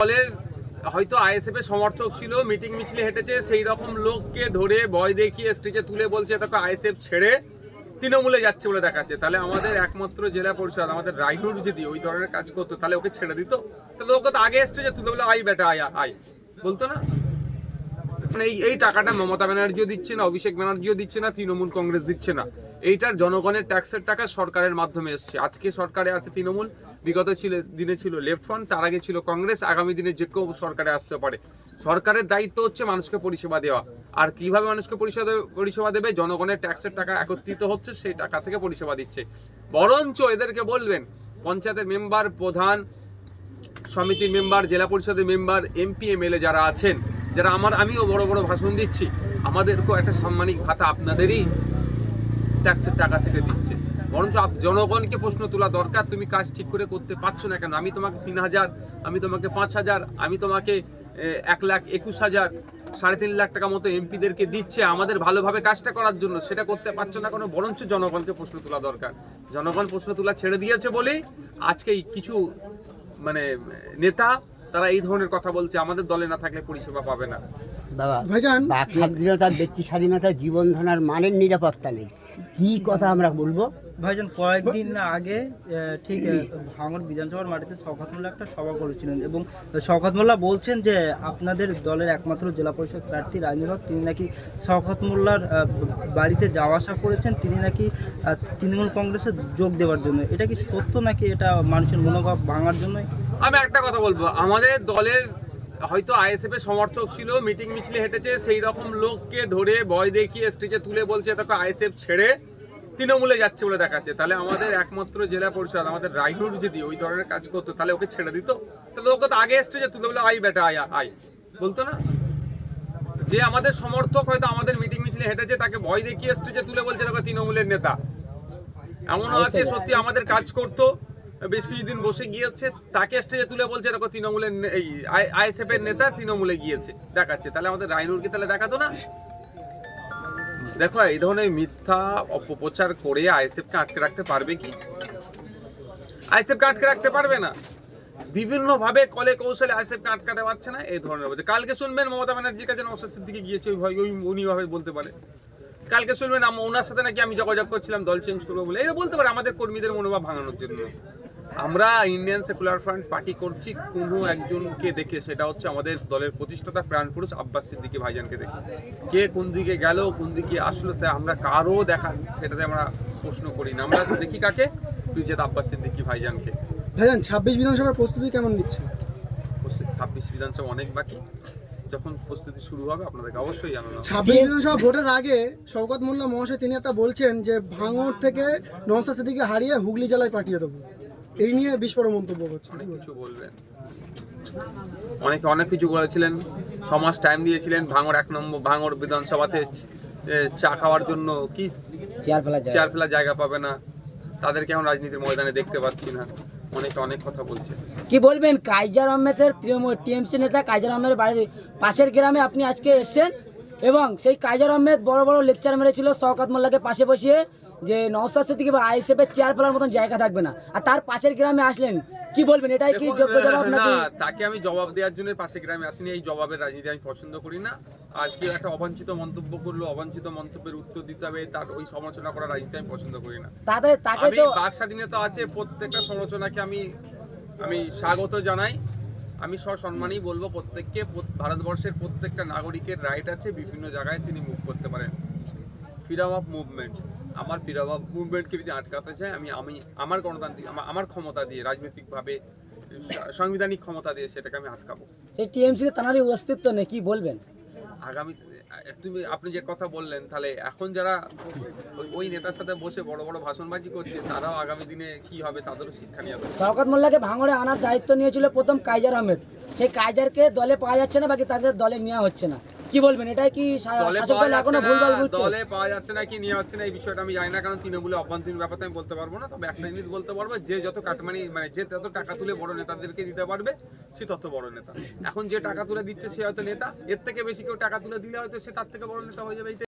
দলের হয়তো আইএসএফ এর সমর্থক ছিল, মিটিং মিছিলে হেঁটেছে, সেই রকম লোককে ধরে ভয় দেখিয়ে স্টেজে তুলে বলছে তাকে আইএসএফ ছেড়ে তৃণমূলে যাচ্ছে বলে দেখাচ্ছে। তাহলে আমাদের একমাত্র জেলা পরিষদ, আমাদের রাইনুর যদি ওই ধরনের কাজ করতো, তাহলে ওকে ছেড়ে দিত? তাহলে ওকে তো আগে স্টেজে তুলে বলে আই বেটা, আয় আয়। বলতো না? মানে এই এই টাকাটা মমতা ব্যানার্জিও দিচ্ছে না, অভিষেক ব্যানার্জিও দিচ্ছে না, তৃণমূল কংগ্রেস দিচ্ছে না। এইটার জনগণের ট্যাক্সের টাকা সরকারের মাধ্যমে এসছে। আজকে সরকারে আছে তৃণমূল, বিগত ছিল, দিনে ছিল লেফট ফ্রন্ট তার আগে ছিল কংগ্রেস, আগামী দিনে যে কেউ সরকারে আসতে পারে। সরকারের দায়িত্ব হচ্ছে মানুষকে পরিষেবা দেওয়া। আর কীভাবে মানুষকে পরিষেবা পরিষেবা দেবে? জনগণের ট্যাক্সের টাকা একত্রিত হচ্ছে, সেই টাকা থেকে পরিষেবা দিচ্ছে। বরঞ্চ এদেরকে বলবেন, পঞ্চায়েতের মেম্বার প্রধান, সমিতির মেম্বার জেলা পরিষদের মেম্বার এমপি এমএলএ যারা আছেন, যারা আমার, আমিও বড় বড় ভাষণ দিচ্ছি। আমাদেরকেও একটা সাম্মানিক ভাতা আপনাদেরই। ট্যাক্সের টাকা থেকে দিচ্ছে। বরঞ্চ জনগণকে প্রশ্ন তোলা দরকার তুমি কাজ ঠিক করে করতে পারছ না কেন? আমি তোমাকে তিন হাজার আমি তোমাকে পাঁচ হাজার আমি তোমাকে এক লাখ একুশ হাজার সাড়ে তিন লাখ টাকা মতো এমপিদেরকে দিচ্ছে আমাদের ভালোভাবে কাজটা করার জন্য। সেটা করতে পারছ না কোনো? বরঞ্চ জনগণকে প্রশ্ন তোলা দরকার। জনগণ প্রশ্ন তোলা ছেড়ে দিয়েছে বলেই আজকে কিছু মানে নেতা তারা এই ধরনের কথা বলছে। আমাদের দলে না থাকলে পরিষেবা পাবে না। বাবা বাক স্বাধীনতা ব্যক্তি স্বাধীনতা জীবন ধারণার মানের নিরাপত্তা নেই। কি কথা আমরা বলব? ভাইজান কয়েকদিন আগে ঠিক ভাঙড় বিধানসভার মাটিতে শওকত মোল্লা একটা সভা করেছিলেন এবং শওকত মোল্লা বলছেন যে আপনাদের দলের একমাত্র জেলা পরিষদ প্রার্থী রাজনীতি হক তিনি নাকি শওকত মোল্লার বাড়িতে যাওয়া আসা করেছেন তিনি নাকি তৃণমূল কংগ্রেসে যোগ দেওয়ার জন্য। এটা কি সত্য নাকি এটা মানুষের মনোভাব ভাঙার জন্যই? আমি একটা কথা বলব আমাদের দলের হয়তো আইএসএফ এর সমর্থক ছিল মিটিং মিছিলে হেঁটেছে সেই রকম লোককে ধরে ভয় দেখিয়ে স্টেজে তুলে বলছে তাকে আইএসএফ ছেড়ে তৃণমূলে যাচ্ছে বলে দেখাচ্ছে। তাহলে আমাদের একমাত্র জেলা পরিষদ আমাদের রাইনুর যদি ওই ধরনের কাজ করতো তাহলে ওকে ছেড়ে দিত? তাহলে ওকে তো আগে স্টেজে তুলে বলে আই বেটা আয় আয়। বলতো না? যে আমাদের সমর্থক হয়তো আমাদের মিটিং মিছিলে হেঁটেছে তাকে ভয় দেখিয়ে স্টেজে তুলে বলছে তাকে তৃণমূলের নেতা। এমনও আছে সত্যি আমাদের কাজ করতো। বেশ কিছুদিন বসে গিয়েছে তাকে স্টেজে তুলে বলছে দেখো তৃণমূলের এই আইএসএফ এর নেতা তৃণমূলে গিয়েছে দেখাচ্ছে। তাহলে আমাদের রাইনুরকে তাহলে দেখাতো না? দেখো, এই ধরনের মিথ্যা অপপ্রচার করে আইএসএফ কে আটকে রাখতে পারবে কি? আইএসএফ কে আটকে রাখতে পারবে না। বিভিন্ন ভাবে কলে কৌশলে আইএসএফ কে আটকাতে পারছে না, এই ধরনের বলছে কালকে শুনবেন মমতা ব্যানার্জির কাছে নৌসাদ দিকে গিয়েছে, ওই ভয় ওই উনি ভাবে বলতে পারে। কালকে শুনবেন ওনার সাথে নাকি আমি যোগাযোগ করছিলাম, দল চেঞ্জ করব বলে। এটা বলতে পারে আমাদের কর্মীদের মনোভাব ভাঙানোর জন্য। আমরা ইন্ডিয়ান সেকুলার ফ্রন্ট পার্টি করছি কোনো একজনকে দেখে সেটা হচ্ছে আমাদের দলের প্রতিষ্ঠাতা প্রাণ প্রাণপুরুষ আব্বাস সিদ্দিকি ভাইজানকে দেখে। কে কোন দিকে গেল কোন দিকে আসলো তাই আমরা কারও দেখা সেটাতে আমরা প্রশ্ন করি না। আমরা দেখি কাকে? তুই যে আব্বাস সিদ্দিকি ভাইজানকে। ভাইজান ছাব্বিশ বিধানসভার প্রস্তুতি কেমন নিচ্ছে? ছাব্বিশ বিধানসভা অনেক বাকি। যখন প্রস্তুতি শুরু হবে আপনাদেরকে অবশ্যই জানানো ছাব্বিশ বিধানসভা ভোটের আগে শওকত মোল্লা মহাশয় তিনি একটা বলছেন যে ভাঙড় থেকে নওসাদ সিদ্দিকে হারিয়ে হুগলি জেলায় পাঠিয়ে দেবো। এই নিয়ে বিস্ফোরক মন্তব্য করছেন কিছু বলবেন। অনেকে অনেক কিছু বলেছিলেন। ছ মাস টাইম দিয়েছিলেন ভাঙড় এক নম্বর ভাঙড় বিধানসভাতে চা খাওয়ার জন্য কি? চেয়ার ফেলা চেয়ার ফেলার জায়গা পাবে না। তাদেরকে এখন রাজনীতির ময়দানে দেখতে পাচ্ছি না। অনেকে অনেক কথা বলছে কি বলবেন? কাইজার আহমেদের তৃণমূল টিএমসি নেতা কাইজার আহমেদের বাড়ির পাশের গ্রামে আপনি আজকে এসেছেন এবং সেই কাইজার আহমেদ বড় বড় লেকচার মেরেছিল শওকত মোল্লাকে পাশে বসিয়ে যে নওসাদ সিদ্দিকি বা আইএসএফের চেয়ার ফেলার মতন জায়গা থাকবে না। আর তার পাশের গ্রামে আসলেন কি বলবেন? এটাই কি যোগ্য জবাব না নাকি তাকে আমি জবাব দেওয়ার জন্য পাশের গ্রামে আসিনি এই জবাবের রাজনীতি আমি পছন্দ করি না। আজকে একটা অবাঞ্ছিত মন্তব্য করল অবাঞ্ছিত মন্তব্যের উত্তর দিতে হবে তার ওই সমালোচনা করার রাজনীতি আমি পছন্দ করি না। তাদের তাকে তো বাক স্বাধীনতা আছে প্রত্যেকটা সমালোচনাকে আমি আমি স্বাগত জানাই। আমি সসম্মানই বলব প্রত্যেককে ভারতবর্ষের প্রত্যেকটা নাগরিকের রাইট আছে বিভিন্ন জায়গায় তিনি মুভ করতে পারেন। ফ্রিডম অফ মুভমেন্ট আমার অফ মুভমেন্টকে যদি আটকাতে চাই আমি আমি আমার গণতান্ত্রিক আমার- ক্ষমতা দিয়ে রাজনৈতিকভাবে সাংবিধানিক ক্ষমতা দিয়ে সেটাকে আমি আটকাবো। সেই টিএমসিতে তাঁরই অস্তিত্ব নেই কি বলবেন? আগামী তুমি আপনি যে কথা বললেন তাহলে এখন যারা ওই- নেতার সাথে বসে বড় বড় ভাষণবাজি করছে তারাও আগামী দিনে কি হবে তাদেরও শিক্ষা নিয়ে শওকত মোল্লাকে ভাঙড়ে আনার দায়িত্ব নিয়েছিল প্রথম কাইজার আহমেদ। সেই কাইজারকে দলে পাওয়া যাচ্ছে না বাকি তাদের দলে নেওয়া হচ্ছে না। কি বলবেন? এটা কি দলে পাওয়া যাচ্ছে এখনও না ভুলভাল বুঝছে? দলে পাওয়া যাচ্ছে না কি নিয়ে হচ্ছে না এই বিষয়টা আমি জানি না কারণ তৃণমূলে অভ্যন্তরীণ ব্যাপারে আমি বলতে পারব না তবে একটা জিনিস বলতে পারব যে যত কাটমানি মানে যে যত টাকা তুলে বড় নেতাদেরকে দিতে পারবে সে তত বড় নেতা। এখন যে টাকা তুলে দিচ্ছে সে হয়তো নেতা এর থেকে বেশি কেউ টাকা তুলে দিলে হয়তো সে তার থেকে বড় নেতা হয়ে যাবে